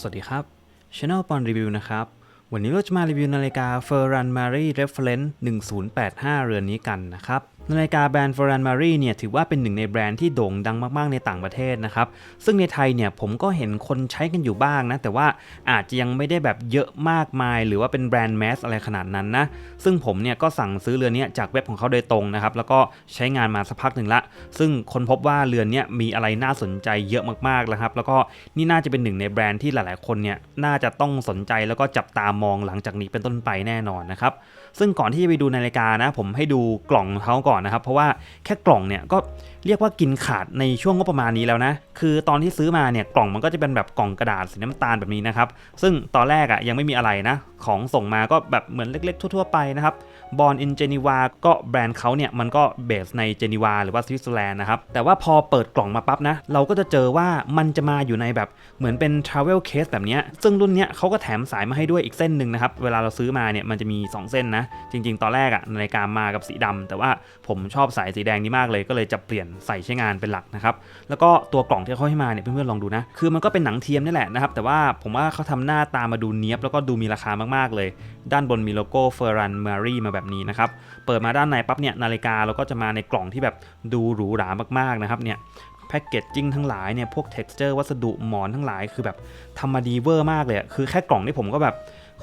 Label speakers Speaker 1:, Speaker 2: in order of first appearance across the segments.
Speaker 1: สวัสดีครับ Channel ปอนรีวิวนะครับ วันนี้เราจะมารีวิวนาฬิกา Ferran Mari Reference 1085 เรือนนี้กันนะครับ นาฬิกาแบรนด์ Ferran Mari เนี่ยถือว่าเป็นหนึ่งในแบรนด์ที่โด่งดังมากๆในต่างประเทศนะครับ ซึ่งในไทยเนี่ยผมก็เห็นคนใช้กันอยู่บ้างนะ แต่ว่าอาจจะยังไม่ได้แบบเยอะมากมาย หรือว่าเป็นแบรนด์แมสอะไรขนาดนั้นนะ ซึ่งผมเนี่ยก็สั่งซื้อเรือนนี้จากเว็บของเขาโดยตรงนะครับ แล้วก็ใช้งานมาสักพักหนึ่งละ ซึ่งคนพบว่าเรือนนี้มีอะไรน่าสนใจเยอะมากๆแล้วครับ แล้วก็นี่น่าจะเป็นหนึ่งในแบรนด์ที่หลายๆ คนเนี่ยน่าจะต้องสนใจแล้วก็จับตามองหลังจากนี้เป็นต้นไปแน่นอนนะครับ ซึ่งก่อนที่จะไปดูนาฬิกานะ ผมให้ดูกล่องของเขาก่อนนะครับ เพราะว่าแค่กล่องเนี่ยก็ เรียกว่ากินขาดในช่วงงบประมาณนี้แล้วนะ คือตอนที่ซื้อมาเนี่ยกล่องมันก็จะเป็นแบบกล่องกระดาษสีน้ำตาลแบบนี้นะครับ ซึ่งตอนแรกอะ่ะยังไม่มีอะไรนะ ของส่งมาก็แบบเหมือนเล็ก ๆ ทั่ว ๆ ไปนะครับบอลอินเจนีวาก็แบรนด์เขาเนี่ยมันก็เบสในเจนีวาหรือว่าสวิตเซอร์แลนด์นะครับ แต่ว่าพอเปิดกล่องมาปั๊บนะ เราก็จะเจอว่ามันจะมาอยู่ในแบบเหมือนเป็น Travel Case แบบนี้ ซึ่งรุ่นเนี้ยเขาก็แถมสายมาให้ด้วยอีกเส้นหนึ่งนะครับ เวลาเราซื้อมาเนี่ยมันจะมี 2 เส้นนะ จริง ๆ ตอนแรกอะนาฬิกามากับสีดำแต่ว่าผมชอบสายสีแดงนี้มากเลยก็เลยจะเปลี่ยนใส่ใช้งานเป็นหลักนะครับ แล้วก็ตัวกล่องที่เขาให้มาเนี่ยเพื่อนๆลองดูนะ คือมันก็เป็นหนังเทียมนี่แหละนะครับ แต่ว่าผมว่าเขาทำหน้าตามาดูเนี้ยบแล้วก็ดูมีราคามากๆเลย ด้านบนมีโลโก้ Ferran Mari มาแบบนี้นะครับ เปิดมาด้านในปั๊บเนี่ยนาฬิกาเราก็จะมาในกล่องที่แบบดูหรูหรามากๆนะครับเนี่ยแพ็กเกจจิ้งทั้งหลายเนี่ยพวก texture วัสดุหมอนทั้งหลายคือแบบทำมาดีเวอร์มากเลยคือแค่กล่องนี่ผมก็แบบ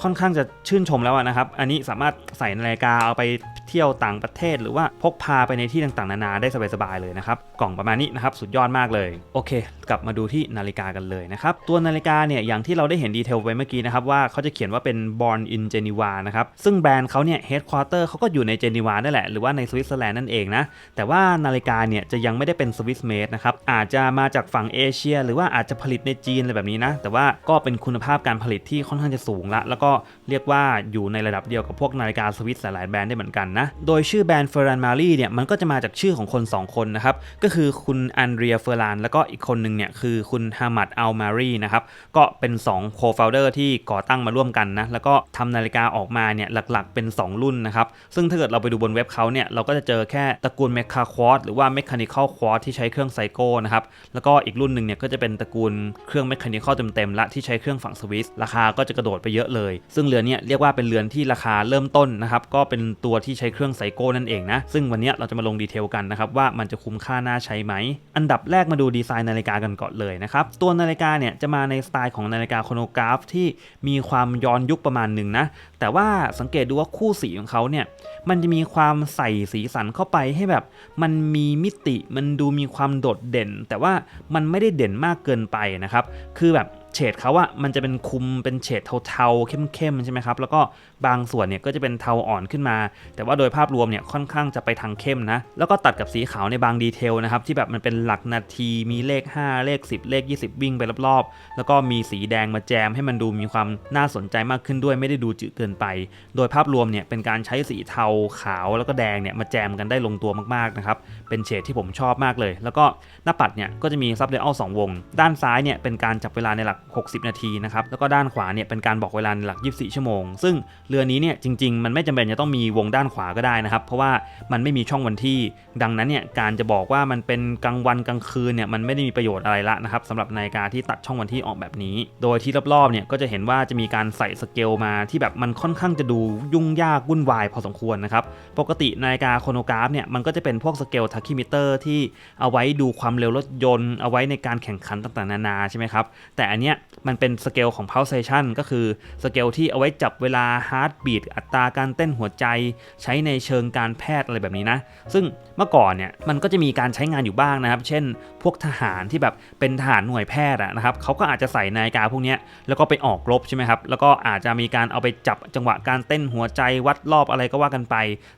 Speaker 1: ค่อนข้างจะชื่นชมแล้วอะนะครับ อันนี้สามารถใส่นาฬิกาเอาไปเที่ยวต่างประเทศ หรือว่าพกพาไปในที่ต่างๆ นานาได้สบายๆเลยนะครับ กล่องประมาณนี้นะครับสุดยอดมากเลย โอเค กลับมาดูที่นาฬิกากันเลยนะครับ ตัวนาฬิกาเนี่ยอย่างที่เราได้เห็นดีเทลไปเมื่อกี้นะครับว่าเขาจะเขียนว่าเป็น born in Geneva นะครับ ซึ่งแบรนด์เขาเนี่ย headquarter เขาก็อยู่ในเจนีวานั่นแหละ หรือว่าในสวิตเซอร์แลนด์นั่นเองนะ แต่ว่านาฬิกาเนี่ยจะยังไม่ได้เป็นสวิสเมดนะครับ อาจจะมาจากฝั่งเอเชีย หรือว่าอาจจะผลิตในจีนอะไรแบบนี้นะ แต่ว่าก็เป็นคุณภาพการผลิตที่ค่อนข้างจะสูงละแล้วก็เรียกว่าอยู่ในระดับเดียวกับพวกนาฬิกาสวิสหลายๆแบรนด์ได้เหมือนกันนะ โดยชื่อแบรนด์เฟอร์รันมารีเนี่ยมันก็จะมาจากชื่อของคน 2 คนนะครับ ก็คือคุณอันเดรียเฟอร์รันแล้วก็อีกคนหนึ่งเนี่ยคือคุณฮามัดอัลมารีนะครับก็เป็น2 co-founder ที่ก่อตั้งมาร่วมกันนะแล้วก็ทำนาฬิกาออกมาเนี่ยหลักๆเป็น 2 รุ่นนะครับซึ่งถ้าเกิดเราไปดูบนเว็บเขาเนี่ยเราก็จะเจอแค่ตระกูลเมคาควอ r หรือว่าเมคานิคอลควอ r ที่ใช้เครื่องไซโก้นะครับแล้วก็อีกรุ่นหนึ่งเนี่ยก็จะเป็นตระกูลเครื่องเมคานิคอลเต็มๆละที่ใช้เครื่องฝั่งสวิสราคาก็จะกระโดดไปเยอะเลยซึ่งเรือนนี้เรียกว่าเป็นเรือนที่ราคาเริ่มต้นนะครับก็เป็นตัวที่ใช้เครื่องไซโก้นั่นเองนะซึ่งวันนี้เราจะมาลงดีเทลกันนะครับว่ามันจะคุ้มค่าน่าใช้ไหม อันดับแรกมาดูดีไซน์นาฬิกากันก่อนเลยนะครับตัวนาฬิกาเนี่ยจะมาในสไตล์ของนาฬิกาโครโนกราฟที่มีความย้อนยุคประมาณหนึ่งนะแต่ว่าสังเกตดูว่าคู่สีของเขาเนี่ยมันจะมีความใส่สีสันเข้าไปให้แบบ มันมีมิติมันดูมีความโดดเด่น แต่ว่ามันไม่ได้เด่นมากเกินไปนะครับคือแบบ เฉดเขาอะมันจะเป็นคุมเป็นเฉดเทาๆเข้มๆใช่ไหมครับแล้วก็บางส่วนเนี่ยก็จะเป็นเทาอ่อนขึ้นมา แต่ว่าโดยภาพรวมเนี่ยค่อนข้างจะไปทางเข้มนะแล้วก็ตัดกับสีขาวในบางดีเทลนะครับที่แบบมันเป็นหลักนาทีมีเลข 5 เลข 10 เลข 20 วิ่งไปรอบๆ แล้วก็มีสีแดงมาแจมให้มันดูมีความน่าสนใจมากขึ้นด้วยไม่ได้ดูจืดเกินไป โดยภาพรวมเนี่ยเป็นการใช้สีเทาขาวแล้วก็แดงเนี่ยมาแจมกันได้ลงตัวมากๆนะครับเป็นเฉดที่ผมชอบมากเลย แล้วก็หน้าปัดเนี่ยก็จะมีซับเดอลสองวง ด้านซ้ายเนี่ยเป็นการจับเวลาในหลัก60 นาทีนะครับ แล้วก็ด้านขวาเนี่ยเป็นการบอกเวลาในหลัก 24 ชั่วโมง ซึ่งเรือนี้เนี่ยจริง ๆ มันไม่จำเป็นจะต้องมีวงด้านขวาก็ได้นะครับ เพราะว่ามันไม่มีช่องวันที่ ดังนั้นเนี่ยการจะบอกว่ามันเป็นกลางวันกลางคืนเนี่ยมันไม่ได้มีประโยชน์อะไรละนะครับสำหรับนาฬิกาที่ตัดช่องวันที่ออกแบบนี้ โดยที่รอบๆเนี่ยก็จะเห็นว่าจะมีการใส่สเกลมาที่แบบมันค่อนข้างจะดูยุ่งยากวุ่นวายพอสมควรนะครับปกตินาฬิกาโครโนกราฟเนี่ยมันก็จะเป็นพวกสเกลทักคิมิเตอร์ที่เอาไว้ดูความเร็วรถยนต์ เอาไว้ในการแข่งขันต่างๆนานาใช่ไหมครับแต่อันเนี้ยมันเป็นสเกลของ pulsation ก็คือสเกลที่เอาไว้จับเวลา heart beat อัตราการเต้นหัวใจ ใช้ในเชิงการแพทย์อะไรแบบนี้นะ ซึ่งเมื่อก่อนเนี่ยมันก็จะมีการใช้งานอยู่บ้างนะครับ เช่น พวกทหารที่แบบเป็นทหารหน่วยแพทย์นะครับเขาก็อาจจะใส่นาฬิกาพวกนี้แล้วก็ไปออกรบใช่ไหมครับ แล้วก็อาจจะมีการเอาไปจับจังหวะการเต้นหัวใจวัดรอบอะไรก็ว่ากันไป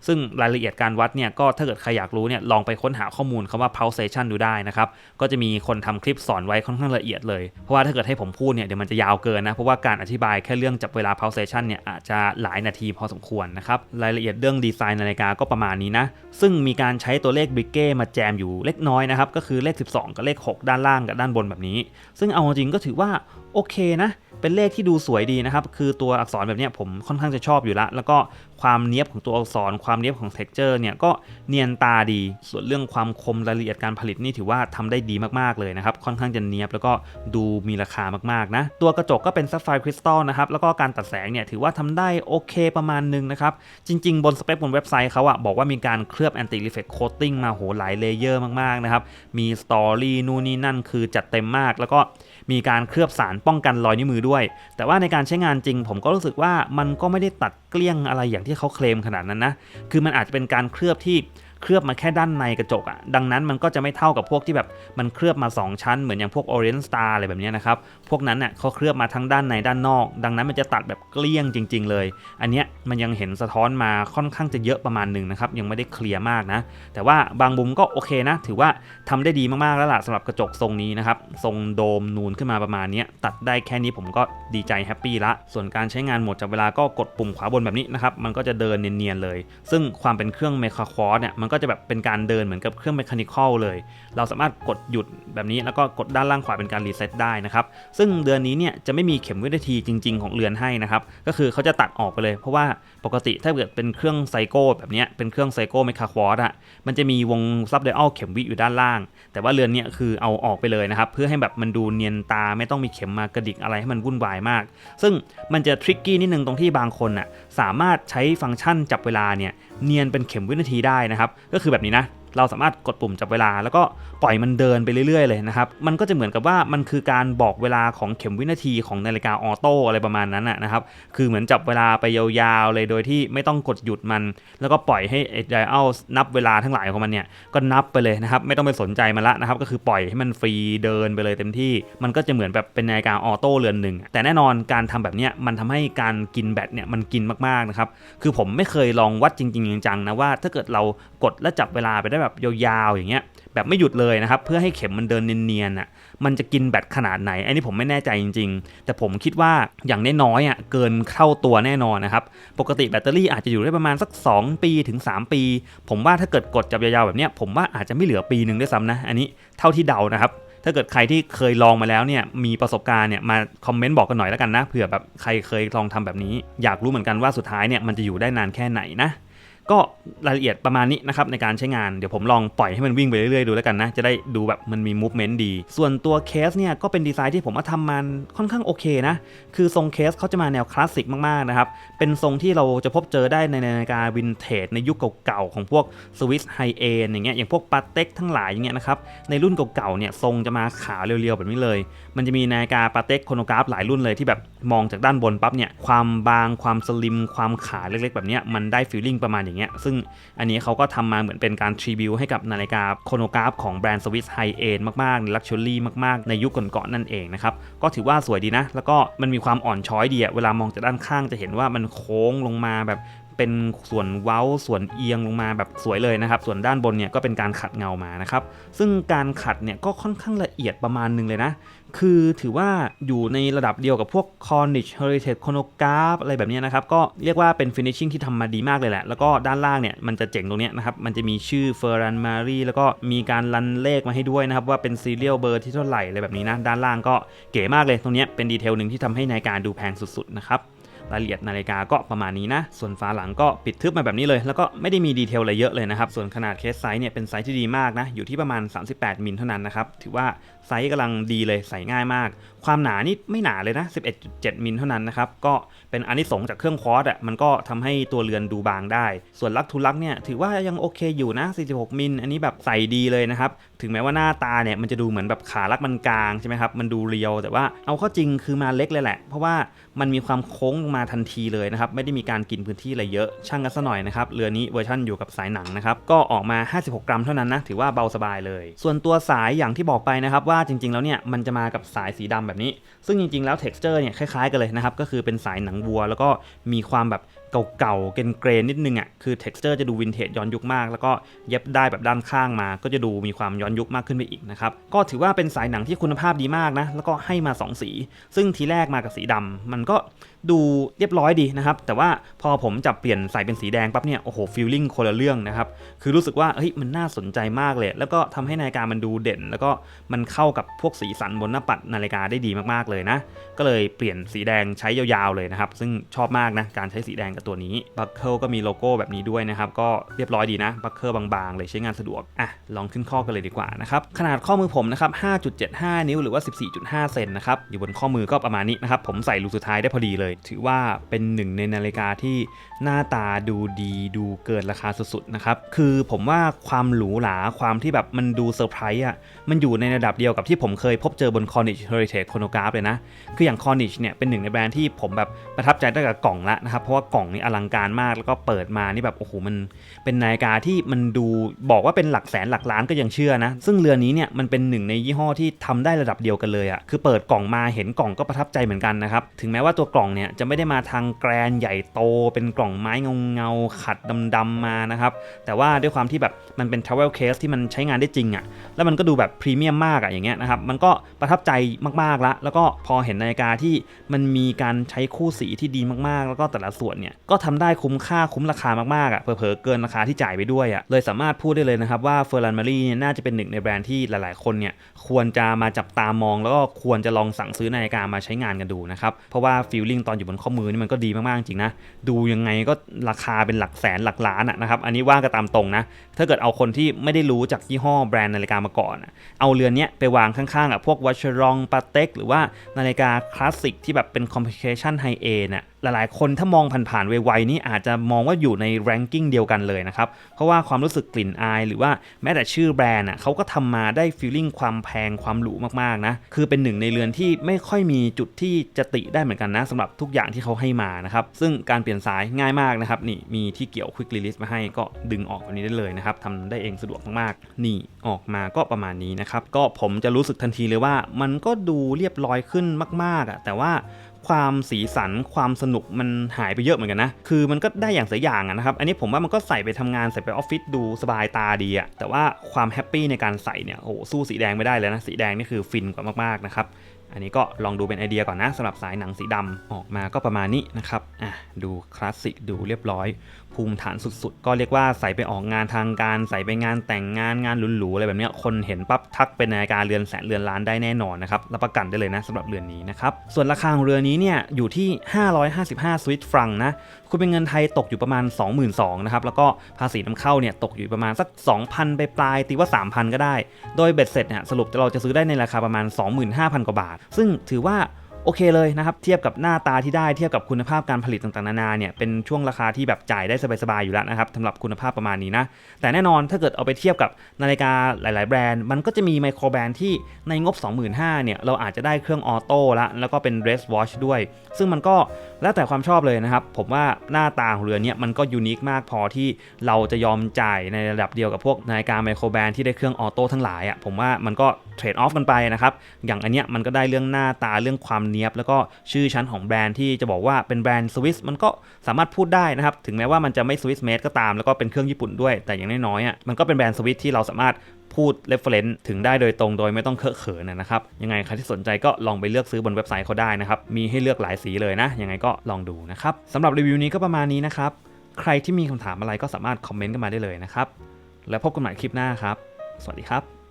Speaker 1: ซึ่งรายละเอียดการวัดเนี่ยก็ถ้าเกิดใครอยากรู้เนี่ยลองไปค้นหาข้อมูลคำว่า pulsation ดูได้นะครับก็จะมีคนทำคลิปสอนไว้ค่อนข้างละเอียดเลยเพราะว่าถ้าเกิดให้ผมพูดเนี่ยเดี๋ยวมันจะยาวเกินนะ เพราะว่าการอธิบายแค่เรื่องจับเวลา pulsation เนี่ยอาจจะหลายนาทีพอสมควรนะครับ รายละเอียดเรื่องดีไซน์นาฬิกาก็ประมาณนี้นะ ซึ่งมีการใช้ตัวเลขบิกเก้มาแจมอยู่เล็กน้อยนะครับ ก็คือเลข 12 กับเลข 6 ด้านล่างกับด้านบนแบบนี้ ซึ่งเอาจริงก็ถือว่า โอเคนะ เป็นเลขที่ดูสวยดีนะครับ คือตัวอักษรแบบนี้ผมค่อนข้างจะชอบอยู่ละ แล้วก็ความเนี้ยบของตัวอักษร ความเนี้ยบของ texture เนี่ยก็เนียนตาดี ส่วนเรื่องความคมรายละเอียดการผลิตนี่ถือว่าทำได้ดีมากๆเลยนะครับ ค่อนข้างจะเนียบแล้วก็ดูมีราคามากๆนะ ตัวกระจกก็เป็นซัฟไฟคริสตัลนะครับ แล้วก็การตัดแสงเนี่ยถือว่าทำได้โอเคประมาณนึงนะครับ จริง ๆ บนสเปคบนเว็บไซต์เขาอะบอกว่ามีการเคลือบ anti reflect coating มาโหหลายเลเยอร์มากๆนะครับ มีสตอรี่นู่นนี่นั่นคือจัดเต็มมาก แล้วก็มีการเคลือบสารป้องกันรอยนิ้วมือด้วย แต่ว่าในการใช้งานจริง ผมก็รู้สึกว่ามันก็ไม่ได้ตัดเกลี้ยงอะไรอย่างที่เขาเคลมขนาดนั้นนะ คือมันอาจจะเป็นการเคลือบที่ เคลือบมาแค่ด้านในกระจกอะ่ะดังนั้นมันก็จะไม่เท่ากับพวกที่แบบมันเคลือบมา 2 ชั้น เหมือนอย่างพวก Orient Star อะไรแบบนี้นะครับพวกนั้นเน่ยเขาเคลือบมาทั้งด้านในด้านนอก ดังนั้นมันจะตัดแบบเกลี้ยงจริง ๆ เลย อันเนี้ยมันยังเห็นสะท้อนมาค่อนข้างจะเยอะประมาณหนึ่งนะครับยังไม่ได้เคลียร์มากนะ แต่ว่าบางมุมก็โอเคนะ ถือว่าทำได้ดีมากๆแล้วล่ะสำหรับกระจกทรงนี้นะครับทรงโดมนูนขึ้นมาประมาณนี้ตัดได้แค่นี้ผมก็ดีใจแฮปปี้ละส่วนการใช้งานโหมดจับเวลาก็กดปุ่มขวาบนแบบนี้นะครับมันก็จะเดินเนียนๆเลย ซึ่งความเป็นเครื่องเมคาคอร์เนี่ยมันก็็จะแบบเป็นการเดินเหมือนกับเครื่องเมคานิคอลเลย เราสามารถกดหยุดแบบนี้แล้วก็กดด้านล่างขวาเป็นการรีเซ็ตได้นะครับ ซึ่งเดือนนี้เนี่ยจะไม่มีเข็มวินาทีจริง ๆ ของเรือนให้นะครับ ก็คือเขาจะตัดออกไปเลย เพราะว่าปกติถ้าเกิดเป็นเครื่องไซโก้แบบนี้เป็นเครื่องไซโก้เมคาควอร์อะมันจะมีวงซับไดอัลเข็มวิอยู่ด้านล่าง แต่ว่าเรือนเนี้ยคือเอาออกไปเลยนะครับ เพื่อให้แบบมันดูเนียนตาไม่ต้องมีเข็มมากระดิกอะไรให้มันวุ่นวายมาก ซึ่งมันจะทริกกี้นิดนึงตรงที่บางคนน่ะสามารถใช้ฟังก์ชันจับเวลาเนี่ยเนียนเป็นเข็มวินาทีได้นะครับก็คือแบบนี้นะ เราสามารถกดปุ่มจับเวลา แล้วก็ปล่อยมันเดินไปเรื่อยๆเลยนะครับ มันก็จะเหมือนกับว่ามันคือการบอกเวลาของเข็มวินาทีของนาฬิกาออโต้อะไรประมาณนั้นนะนะครับ คือเหมือนจับเวลาไปยาวๆเลยโดยที่ไม่ต้องกดหยุดมัน แล้วก็ปล่อยให้ไดอัลนับเวลาทั้งหลายของมันเนี่ยก็นับไปเลยนะครับ ไม่ต้องไปสนใจมันละนะครับ ก็คือปล่อยให้มันฟรีเดินไปเลยเต็มที่ มันก็จะเหมือนแบบเป็นนาฬิกาออโต้เรือนหนึ่งแต่แน่นอนการทำแบบนี้มันทำให้การกินแบตเนี่ยมันกินมากๆนะครับคือผมไม่เคยลองวัดจริงๆจังๆนะว่าถ้าเกิดเรากดและจับเวลาไปได้แบบยาวๆอย่างเงี้ยแบบไม่หยุดเลยนะครับ เพื่อให้เข็มมันเดินเนียนๆอะมันจะกินแบตขนาดไหนอันนี้ผมไม่แน่ใจจริง ๆ แต่ผมคิดว่าอย่างน้อยๆอะเกินเข้าตัวแน่นอนนะครับ ปกติแบตเตอรี่อาจจะอยู่ได้ประมาณสัก 2 ปีถึง 3 ปี ผมว่าถ้าเกิดกดจับยาวๆแบบเนี้ยผมว่าอาจจะไม่เหลือปีหนึ่งด้วยซ้ำนะ อันนี้เท่าที่เดานะครับถ้าเกิดใครที่เคยลองมาแล้วเนี่ยมีประสบการณ์เนี่ยมาคอมเมนต์บอกกันหน่อยแล้วกันนะเผื่อแบบใครเคยลองทำแบบนี้ อยากรู้เหมือนกันว่าสุดท้ายเนี่ยมันจะอยู่ได้นานแค่ไหนนะ ก็รายละเอียดประมาณนี้นะครับในการใช้งานเดี๋ยวผมลองปล่อยให้มันวิ่งไปเรื่อยๆดูแล้วกันนะ จะได้ดูแบบมันมีมูฟเมนต์ดี ส่วนตัวเคสเนี่ยก็เป็นดีไซน์ที่ผมว่าทำมันค่อนข้างโอเคนะ คือทรงเคสเขาจะมาแนวคลาสสิกมากๆนะครับ เป็นทรงที่เราจะพบเจอได้ในนาฬิกาวินเทจในยุคเก่าๆ ของพวกสวิสไฮเอนอย่างเงี้ยอย่างพวกปาเต็กทั้งหลายอย่างเงี้ยนะครับ ในรุ่นเก่าๆเนี่ยทรงจะมาขาวเรียวๆแบบนี้เลย มันจะมีนาฬิกาปาเต็กโครโนกราฟหลายรุ่นเลยที่แบบมองจากด้านบนปั๊บเนี่ยความบางความสลิมความขาเล็กๆ แบบเนี้ยมันได้ฟีลลิ่งประมาณอย่างเงี้ย ซึ่งอันนี้เขาก็ทำมาเหมือนเป็นการทรีบิวให้กับนาฬิกาโครโนกราฟของแบรนด์สวิสไฮเอนมากๆลักชัวรี่มากๆ ในยุคก่อนๆนั่นเองนะครับ ก็ถือว่าสวยดีนะ แล้วก็มันมีความอ่อนช้อยดีอะเวลามองจากด้านข้างจะเห็นว่ามันโค้งลงมาแบบเป็นส่วนเว้าส่วนเอียงลงมาแบบสวยเลยนะครับ ส่วนด้านบนเนี่ยก็เป็นการขัดเงามานะครับ ซึ่งการขัดเนี่ยก็ค่อนข้างละเอียดประมาณนึงเลยนะ คือถือว่าอยู่ในระดับเดียวกับพวก Cornish Heritage Chronograph อะไรแบบนี้นะครับ ก็เรียกว่าเป็น finishing ที่ทำมาดีมากเลยแหละ แล้วก็ด้านล่างเนี่ยมันจะเจ๋งตรงนี้นะครับ มันจะมีชื่อ Ferran Mari แล้วก็มีการรันเลขมาให้ด้วยนะครับ ว่าเป็น serial เบอร์ที่เท่าไหร่อะไรแบบนี้นะ ด้านล่างก็เก๋มากเลยตรงนี้เป็นดีเทลหนึ่งที่ทำให้นาฬิกาดูแพงสุดๆนะครับรายละเอียดนาฬิกาก็ประมาณนี้นะ ส่วนฝาหลังก็ปิดทึบมาแบบนี้เลย แล้วก็ไม่ได้มีดีเทลอะไรเยอะเลยนะครับ ส่วนขนาดเคสไซส์เนี่ยเป็นไซส์ที่ดีมากนะ อยู่ที่ประมาณ 38 มิลเท่านั้นนะครับ ถือว่า ไซส์กำลังดีเลยใส่ง่ายมาก ความหนานี่ไม่หนาเลยนะ 11.7 มิลเท่านั้นนะครับ ก็เป็นอันที่สงจากเครื่องควอตอะมันก็ทำให้ตัวเรือนดูบางได้ ส่วนลักทุลักเนี่ยถือว่ายังโอเคอยู่นะ 46 มิลอันนี้แบบใส่ดีเลยนะครับ ถึงแม้ว่าหน้าตาเนี่ยมันจะดูเหมือนแบบขาลักมันกลางใช่ไหมครับ มันดูเรียว แต่ว่าเอาข้าจริงคือมาเล็กเลยแหละ เพราะว่ามันมีความโค้งลงมาทันทีเลยนะครับ ไม่ได้มีการกินพื้นที่อะไรเยอะ ช่างกันซะหน่อยนะครับ เรือนี้เวอร์ชันอยู่กับสายหนังนะครับ ก็ออกมา 56 กรัมเท่านั้นนะ ถือว่าเบาสบายเลย ส่วนตัวสายอย่างที่บอกไปนะครับว่าจริงๆแล้วเนี่ยมันจะมากับสายสีดำแบบนี้ ซึ่งจริงๆแล้ว texture เนี่ยคล้ายๆกันเลยนะครับก็คือเป็นสายหนังวัว แล้วก็มีความแบบ เก่าๆ เกรนเกรนๆนิดนึงอะ คือ texture จะดูวินเทจย้อนยุคมาก แล้วก็เย็บได้แบบด้านข้างมา ก็จะดูมีความย้อนยุคมากขึ้นไปอีกนะครับ ก็ถือว่าเป็นสายหนังที่คุณภาพดีมากนะ แล้วก็ให้มา 2 สี ซึ่งทีแรกมากับสีดำมันก็ดูเรียบร้อยดีนะครับ แต่ว่าพอผมจับเปลี่ยนใส่เป็นสีแดงปั๊บเนี่ย โอ้โหฟีลลิ่งคนละเรื่องนะครับ คือรู้สึกว่าเฮ้ย มันน่าสนใจมากเลย แล้วก็ทำให้นาฬิกามันดูเด่น แล้วก็มันเข้ากับพวกสีสันบนหน้าปัดนาฬิกาได้ดีมากๆเลยนะ ก็เลยเปลี่ยนสีแดงใช้ยาวๆเลยนะครับ ซึ่งชอบมากนะ การใช้สีแดงกับตัวนี้บัคเกิลก็มีโลโก้แบบนี้ด้วยนะครับ ก็เรียบร้อยดีนะบัคเกิลบางๆ เลยใช้งานสะดวก อะ ลองขึ้นข้อกันเลยดีกว่านะครับ ขนาดข้อมือผมนะครับ 5.75 นิ้วหรือว่า 14.5 เซนนะครับ อยู่บนข้อมือก็ประมาณนี้นะครับ ผมใส่ลูกสุดท้ายได้พอดีเลย ถือว่าเป็นหนึ่งในนาฬิกาที่หน้าตาดูดีดูเกินราคาสุดๆนะครับ คือผมว่าความหรูหราความที่แบบมันดูเซอร์ไพรส์อะ มันอยู่ในระดับเดียวกับที่ผมเคยพบเจอบน Cornish Heritage Chronograph เลยนะ คืออย่าง Cornish เนี่ยเป็นหนึ่งในแบรนด์ที่ผมแบบประทับใจตั้งแต่กล่องละนะครับ เพราะว่ากล่องนี่อลังการมากแล้วก็เปิดมานี่แบบโอ้โหมันเป็นนาฬิกาที่มันดูบอกว่าเป็นหลักแสนหลักล้านก็ยังเชื่อนะ ซึ่งเรือนนี้เนี่ยมันเป็นหนึ่งในยี่ห้อที่ทำได้ระดับเดียวกันเลยอะ่ะคือเปิดกล่องมาเห็นกล่องก็ประทับใจเหมือนกันนะครับถึงแม้ว่าตัวกล่องเนี่ยจะไม่ได้มาทางแกรนใหญ่โต เป็นกล่องไม้เงาเงาขัดดำๆมานะครับแต่ว่าด้วยความที่แบบมันเป็น travel case ที่มันใช้งานได้จริงอะ่ะแล้วมันก็ดูแบบพรีเมียมมากอะอย่างเงี้ยนะครับมันก็ประทับใจมากๆละแล้วก็พอเห็นนาฬิกาที่มันมีการใช้คู่สีที่ดีมากๆ แล้วก็แต่ละส่วนเนี่ยก็ทำได้คุ้มค่าคุ้มราคามากๆอะเผลอๆเกินราคาที่จ่ายไปด้วยอะเลยสามารถพูดได้เลยนะครับว่าเฟอร์รันมารีเนี่ยน่าจะเป็นหนึ่งในแบรนด์ที่หลายๆ คนเนี่ยควรจะมาจับตามอง แล้วก็ควรจะลองสั่งซื้อนาฬิกามาใช้งานกันดูนะครับเพราะว่าฟีลลิ่งตอนอยู่บนข้อมือนี่มันก็ดีมากๆจริงนะดูยังไงก็ราคาเป็นหลักแสนหลักล้านอะนะครับอันนี้ว่ากันตามตรงนะถ้าเกิดเอาคนที่ไม่ได้รู้จากยี่ห้อแบรนด์นาฬิกามาก่อน เอาเรือนเนี้ยไปวางข้างๆกับพวกวัชรองปาเต็กหรือว่านาฬิกาคลาสสิกที่แบบเป็นคอมพลิเคชันไฮเอน่ะ หลายๆ คนถ้ามองผ่านๆไวๆนี่อาจจะมองว่าอยู่ในแรงกิ้งเดียวกันเลยนะครับ เพราะว่าความรู้สึกกลิ่นอาย หรือว่าแม้แต่ชื่อแบรนด์อะเขาก็ทำมาได้ฟีลลิ่งความแพงความหรูมากๆนะ คือเป็นหนึ่งในเรือนที่ไม่ค่อยมีจุดที่จะติได้เหมือนกันนะสำหรับทุกอย่างที่เขาให้มานะครับ ซึ่งการเปลี่ยนสายง่ายมากนะครับนี่มีที่เกี่ยว Quick Release มาให้ก็ดึงออกแบบนี้ได้เลยนะครับทำได้เองสะดวกมากๆ นี่ออกมาก็ประมาณนี้นะครับก็ผมจะรู้สึกทันทีเลยว่ามันก็ดูเรียบร้อยขึ้นมาก ๆอะแต่ว่า ความสีสันความสนุกมันหายไปเยอะเหมือนกันนะ คือมันก็ได้อย่างเสียอย่างนะครับ อันนี้ผมว่ามันก็ใส่ไปทำงานใส่ไปออฟฟิศดูสบายตาดีอะแต่ว่าความแฮปปี้ในการใส่เนี่ยโอ้โหสู้สีแดงไม่ได้เลยนะ สีแดงนี่คือฟินกว่ามากๆนะครับอันนี้ก็ลองดูเป็นไอเดียก่อนนะสำหรับสายหนังสีดำออกมาก็ประมาณนี้นะครับอะดูคลาสสิกดูเรียบร้อย ภูมิฐานสุดๆ ก็เรียกว่าใส่ไปออกงานทางการ ใส่ไปงานแต่งงานงานหรูๆอะไรแบบเนี้ยคนเห็นปั๊บทักเป็นนาฬิกาเรือนแสนเรือนล้านได้แน่นอนนะครับรับประกันได้เลยนะสำหรับเรือนนี้นะครับส่วนราคาของเรือนนี้เนี่ยอยู่ที่ 555สวิตฟรังนะคุณเป็นเงินไทยตกอยู่ประมาณ 22,000นะครับแล้วก็ภาษีนำเข้าเนี่ยตกอยู่ประมาณสัก 2,000 ไปปลายตีว่า 3,000 ก็ได้ โดยเบ็ดเสร็จเนี่ยสรุปเราจะซื้อได้ในราคาประมาณ 25,000 กว่าบาท ซึ่งถือว่า โอเคเลยนะครับเทียบกับหน้าตาที่ได้เทียบกับคุณภาพการผลิตต่างๆนานาเนี่ยเป็นช่วงราคาที่แบบจ่ายได้สบายๆอยู่แล้วนะครับสำหรับคุณภาพประมาณนี้นะแต่แน่นอนถ้าเกิดเอาไปเทียบกับนาฬิกาหลาย ๆ แบรนด์ มันก็จะมีไมโครแบรนด์ที่ในงบ 25,000เนี่ยเราอาจจะได้เครื่องออโต้ละแล้วก็เป็น dress watch ด้วย ซึ่งมันก็แล้วแต่ความชอบเลยนะครับผมว่าหน้าตาของเรือนเนี้มันก็ยูนิคมากพอที่เราจะยอมจ่ายในระดับเดียวกับพวกนาฬิกาไมโครแบรนด์ที่ได้เครื่องออโต้ทั้งหลายอะผมว่ามันก็ เทรดออฟกันไปนะครับ อย่างอันเนี้ยมันก็ได้เรื่องหน้าตาเรื่องความเนียบ แล้วก็ชื่อชั้นของแบรนด์ที่จะบอกว่าเป็นแบรนด์สวิสมันก็สามารถพูดได้นะครับ ถึงแม้ว่ามันจะไม่สวิสเมดก็ตาม แล้วก็เป็นเครื่องญี่ปุ่นด้วย แต่อย่างน้อยๆอะมันก็เป็นแบรนด์สวิสที่เราสามารถพูด reference ถึงได้โดยตรงโดยไม่ต้องเคอะเขินนะครับ ยังไงใครที่สนใจก็ลองไปเลือกซื้อบนเว็บไซต์เขาได้นะครับ มีให้เลือกหลายสีเลยนะ ยังไงก็ลองดูนะครับสำหรับรีวิวนี้ก็ประมาณนี้นะครับ ใครที่มีคำถามอะไรก็สามารถคอมเมนต์กันมาได้เลยนะครับ แล้วพบกันใหม่คลิปหน้าครับ สวัสดีครับ